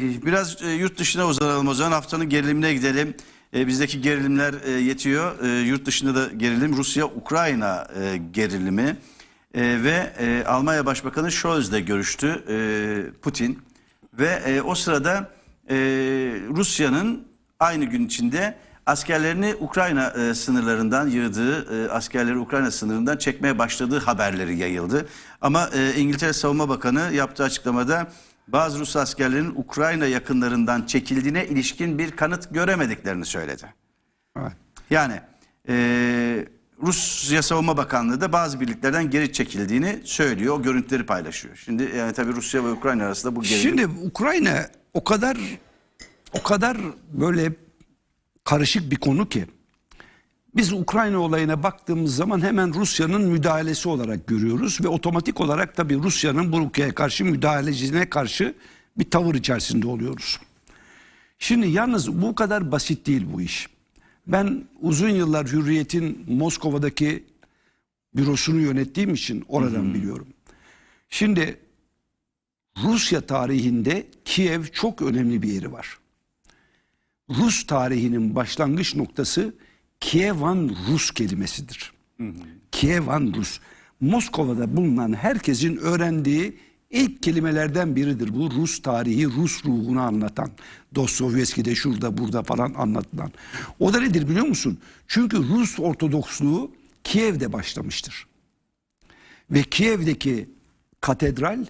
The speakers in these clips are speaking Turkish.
Biraz e, yurt dışına uzanalım o zaman. Haftanın gerilimine gidelim. E, bizdeki gerilimler e, yetiyor. Yurt dışında da gerilim. Rusya-Ukrayna gerilimi. Ve Almanya Başbakanı Scholz de görüştü. Putin. Ve o sırada Rusya'nın aynı gün içinde askerlerini Ukrayna sınırlarından yığdığı, askerleri Ukrayna sınırından çekmeye başladığı haberleri yayıldı. Ama İngiltere Savunma Bakanı yaptığı açıklamada bazı Rus askerlerin Ukrayna yakınlarından çekildiğine ilişkin bir kanıt göremediklerini söyledi. Evet. Yani e, Rusya Savunma Bakanlığı da bazı birliklerden geri çekildiğini söylüyor. O görüntüleri paylaşıyor. Şimdi yani tabii Rusya ve Ukrayna arasında bu gerilim. Şimdi Ukrayna o kadar o kadar böyle karışık bir konu ki biz Ukrayna olayına baktığımız zaman hemen Rusya'nın müdahalesi olarak görüyoruz ve otomatik olarak tabii Rusya'nın bu ülkeye karşı müdahalecine karşı bir tavır içerisinde oluyoruz. Şimdi yalnız bu kadar basit değil bu iş. Ben uzun yıllar Hürriyet'in Moskova'daki bürosunu yönettiğim için oradan biliyorum. Şimdi Rusya tarihinde Kiev çok önemli bir yeri var. Rus tarihinin başlangıç noktası Kievan Rus kelimesidir. Kievan Rus. Moskova'da bulunan herkesin öğrendiği ilk kelimelerden biridir. Bu Rus tarihi, Rus ruhunu anlatan. Dostoyevski'de şurada burada falan anlatılan. O da nedir biliyor musun? Çünkü Rus Ortodoksluğu Kiev'de başlamıştır. Ve Kiev'deki katedral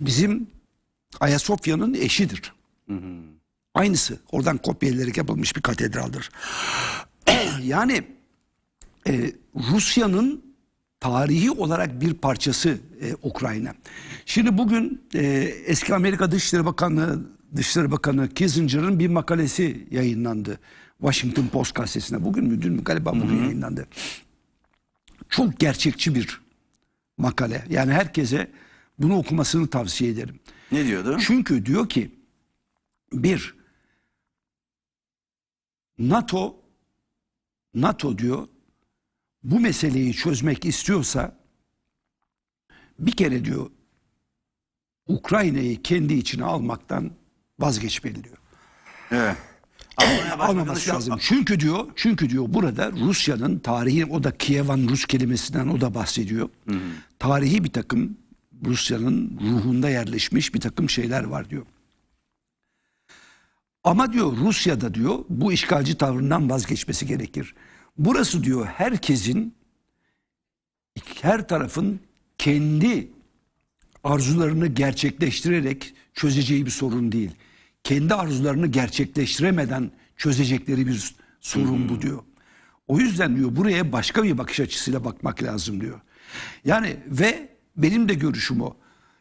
bizim Ayasofya'nın eşidir. Aynısı. Oradan kopya edilerek yapılmış bir katedraldır. yani e, Rusya'nın tarihi olarak bir parçası e, Ukrayna. Şimdi bugün e, eski Amerika Dışişleri Bakanı Dışişleri Bakanı Kissinger'ın bir makalesi yayınlandı. Washington Post gazetesine. Bugün mü dün mü galiba bugün yayınlandı. Çok gerçekçi bir makale. Yani herkese bunu okumasını tavsiye ederim. Ne diyordu? Çünkü diyor ki bir NATO NATO diyor bu meseleyi çözmek istiyorsa bir kere diyor Ukrayna'yı kendi içine almaktan vazgeçmeli diyor. Evet. Almaması lazım. Çünkü diyor, çünkü diyor burada Rusya'nın tarihi o da Kievan Rus kelimesinden o da bahsediyor. Tarihi bir takım Rusya'nın ruhunda yerleşmiş bir takım şeyler var diyor. Ama diyor Rusya'da diyor bu işgalci tavrından vazgeçmesi gerekir. Burası diyor herkesin her tarafın kendi arzularını gerçekleştirerek çözeceği bir sorun değil. Kendi arzularını gerçekleştiremeden çözecekleri bir sorun bu diyor. O yüzden diyor buraya başka bir bakış açısıyla bakmak lazım diyor. Yani ve benim de görüşüm o.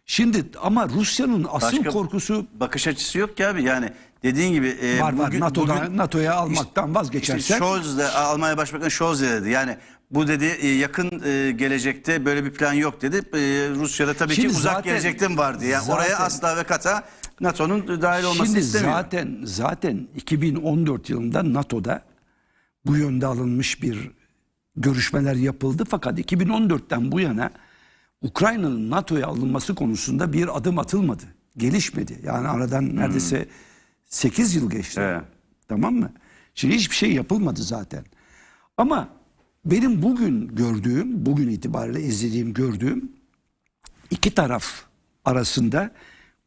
Şimdi ama Rusya'nın asıl Başka korkusu bakış açısı yok ki abi yani dediğin gibi e, var var bugün- NATO'da bugün- NATO'ya almaktan İşte vazgeçersen Scholz de Almanya Başbakanı Scholz de dedi. Yani bu dedi e, yakın e, gelecekte böyle bir plan yok dedi. E, Rusya'da tabii Şimdi ki uzak zaten- gelecekte mi vardı? Yani zaten- oraya asla ve kata NATO'nun dahil olmasını Şimdi istemiyor. zaten zaten 2014 yılında NATO'da bu yönde alınmış bir görüşmeler yapıldı fakat 2014'ten bu yana Ukrayna'nın NATO'ya alınması konusunda bir adım atılmadı. Gelişmedi. Yani aradan neredeyse 8 yıl geçti. Evet. Tamam mı? Şimdi hiçbir şey yapılmadı zaten. Ama benim bugün gördüğüm, bugün itibariyle izlediğim, gördüğüm iki taraf arasında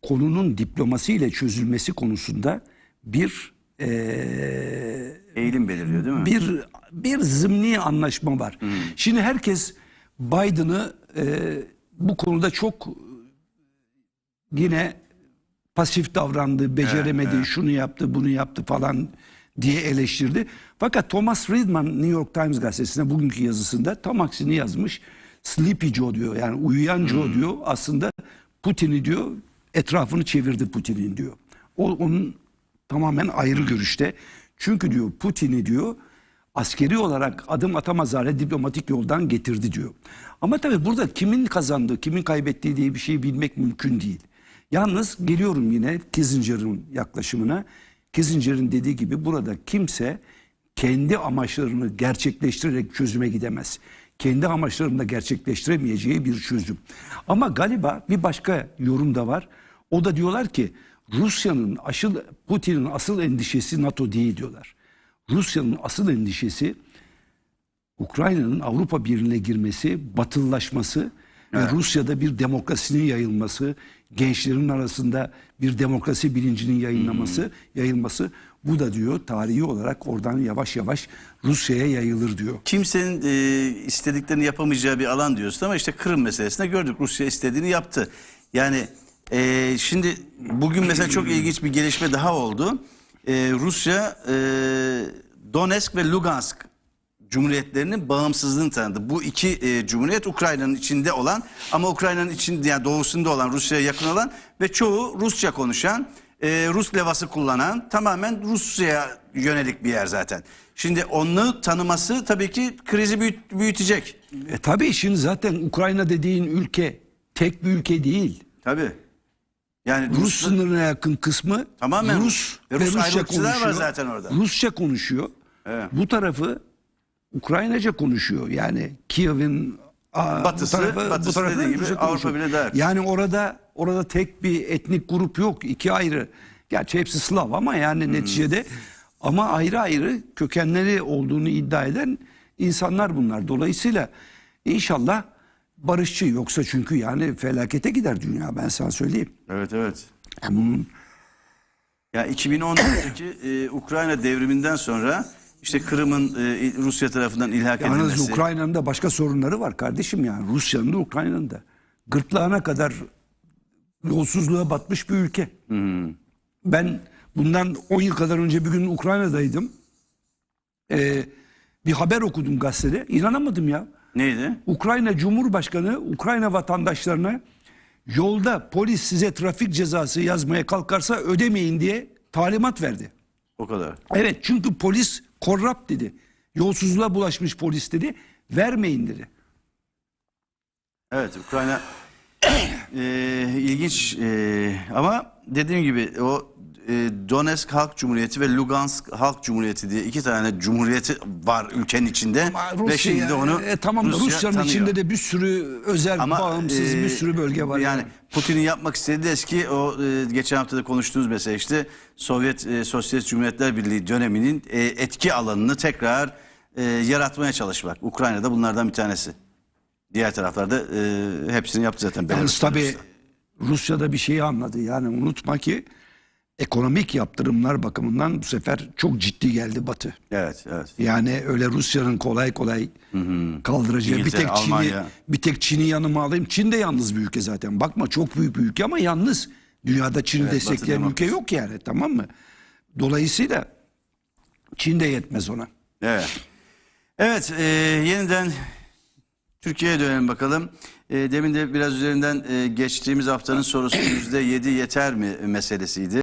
konunun diplomasiyle çözülmesi konusunda bir eee, Eğilim belirliyor değil mi? bir bir zımni anlaşma var. Şimdi herkes Biden'ı eee, bu konuda çok yine pasif davrandı, beceremedi, şunu yaptı, bunu yaptı falan diye eleştirdi. Fakat Thomas Friedman New York Times gazetesine bugünkü yazısında tam aksini yazmış. Sleepy Joe diyor yani uyuyan Joe diyor aslında Putin'i diyor etrafını çevirdi Putin'in diyor. O onun tamamen ayrı görüşte. Çünkü diyor Putin'i diyor askeri olarak adım atamaz hale diplomatik yoldan getirdi diyor. Ama tabii burada kimin kazandığı, kimin kaybettiği diye bir şey bilmek mümkün değil. Yalnız geliyorum yine Kissinger'ın yaklaşımına. Kissinger'in dediği gibi burada kimse kendi amaçlarını gerçekleştirerek çözüme gidemez. Kendi amaçlarını da gerçekleştiremeyeceği bir çözüm. Ama galiba bir başka yorum da var. O da diyorlar ki Rusya'nın asıl Putin'in asıl endişesi NATO değil diyorlar. Rusya'nın asıl endişesi Ukrayna'nın Avrupa Birliği'ne girmesi, batıllaşması ve Rusya'da bir demokrasinin yayılması, gençlerin arasında bir demokrasi bilincinin yayınlaması, yayılması bu da diyor tarihi olarak oradan yavaş yavaş Rusya'ya yayılır diyor. Kimsenin e, istediklerini yapamayacağı bir alan diyorsun ama işte Kırım meselesinde gördük. Rusya istediğini yaptı. Yani e, şimdi bugün mesela çok ilginç bir gelişme daha oldu. E, Rusya e, Donetsk ve Lugansk cumhuriyetlerinin bağımsızlığını tanıdı. Bu iki e, cumhuriyet Ukrayna'nın içinde olan ama Ukrayna'nın içinde yani doğusunda olan Rusya'ya yakın olan ve çoğu Rusça konuşan, e, Rus levası kullanan tamamen Rusya'ya yönelik bir yer zaten. Şimdi onu tanıması tabii ki krizi büyüt- büyütecek. E tabii şimdi zaten Ukrayna dediğin ülke tek bir ülke değil. Tabii. Yani Rus Rus, sınırına yakın kısmı Tamamen Rus Rus. ve, Rus Rusça ayrılıkçılar var konuşuyor. zaten orada. Rusça konuşuyor. Evet. Bu tarafı Ukraynaca konuşuyor. Yani Kiev'in Batısı- batısı dediği gibi Avrupa daha yakın. Yani orada orada tek bir etnik grup yok. iki ayrı. Gerçi hepsi Slav ama yani Hmm. neticede ama ayrı ayrı kökenleri olduğunu iddia eden insanlar bunlar. Dolayısıyla inşallah barışçı yoksa çünkü yani felakete gider dünya ben sana söyleyeyim. Evet evet. Bunun Ya 2014'teki e, Ukrayna devriminden sonra işte Kırım'ın e, Rusya tarafından ilhak Yalnız edilmesi. Ukrayna'nın da başka sorunları var kardeşim yani. Rusya'nın da Ukrayna'nın da. Gırtlağına kadar yolsuzluğa batmış bir ülke. Ben bundan 10 yıl kadar önce bir gün Ukrayna'daydım. Ee, bir haber okudum gazetede. İnanamadım ya. Neydi? Ukrayna Cumhurbaşkanı Ukrayna vatandaşlarına yolda polis size trafik cezası yazmaya kalkarsa ödemeyin diye talimat verdi. O kadar. Evet çünkü polis korrupt dedi. Yolsuzluğa bulaşmış polis dedi. Vermeyin dedi. Evet Ukrayna e, ilginç e, ama dediğim gibi o e, Donetsk Halk Cumhuriyeti ve Lugansk Halk Cumhuriyeti diye iki tane cumhuriyeti var ülkenin içinde Ama ve şimdi de onu e, tamam Rusya Rusya'nın tanıyor. içinde de bir sürü özel bağımsız e, bir sürü bölge var. Yani Putin'in yapmak istediği eski o e, geçen hafta da konuştuğumuz mesela işte Sovyet e, Sosyalist Cumhuriyetler Birliği döneminin e, etki alanını tekrar e, yaratmaya çalışmak. Ukrayna'da bunlardan bir tanesi. Diğer taraflarda e, hepsini yaptı zaten. Yalnız tabii. Rusya'da bir şeyi anladı. Yani unutma ki ekonomik yaptırımlar bakımından bu sefer çok ciddi geldi Batı. Evet, evet. Yani öyle Rusya'nın kolay kolay kaldıracağı bir tek Çin'i bir tek Çin'i yanıma alayım. Çin de yalnız bir ülke zaten. Bakma çok büyük bir ülke ama yalnız. Dünyada Çin'i Evet, destekleyen ülke yok yani tamam mı? Dolayısıyla Çin de yetmez ona. Evet. Evet, e, yeniden Türkiye'ye dönelim bakalım. E, demin de biraz üzerinden e, geçtiğimiz haftanın sorusu yüzde yedi yeter mi meselesiydi.